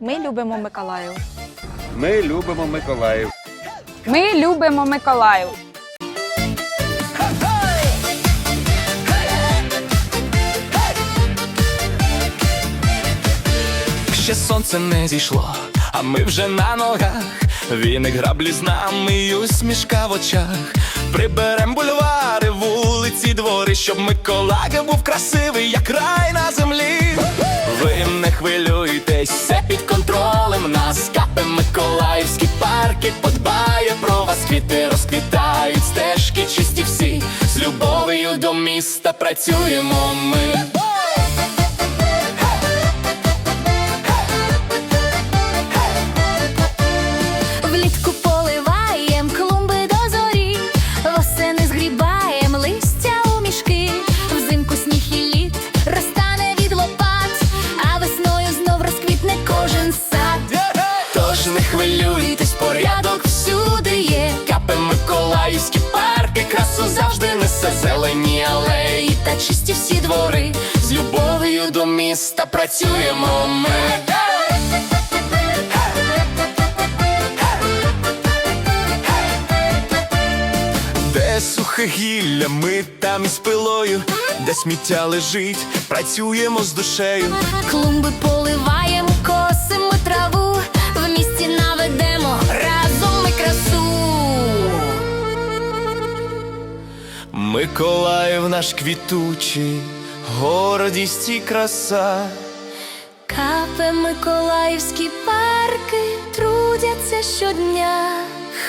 Ми любимо Миколаїв. Ми любимо Миколаїв. Ми любимо Миколаїв. Ще сонце не зійшло, а ми вже на ногах. Віник граблі з нами і усмішка в очах. Приберем бульвари, вулиці, двори, щоб Миколаїв був красивий, як рай на землі. Парки подбає про вас. Квіти розквітають, стежки чисті всі. З любов'ю до міста працюємо ми. Влітку поливаєм клумби до зорі, восени згрібаєм листя у мішки, взимку сніг і лід розтане від лопат, а весною знов розквітне кожен сад. Тож не хвилюйтесь, порядок всюди є. Капе Миколаївські парки, красу завжди несе зелені алеї та чисті всі двори. З любов'ю до міста працюємо ми. Де сухе гілля, ми там із пилою, де сміття лежить, працюємо з душею. Клумби поливаєм, Миколаїв наш квітучий, гордість і краса. Капе Миколаївські парки трудяться щодня,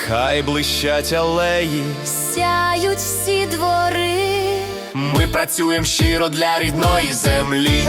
Хай блищать алеї. сяють всі двори. Ми працюємо щиро для рідної землі.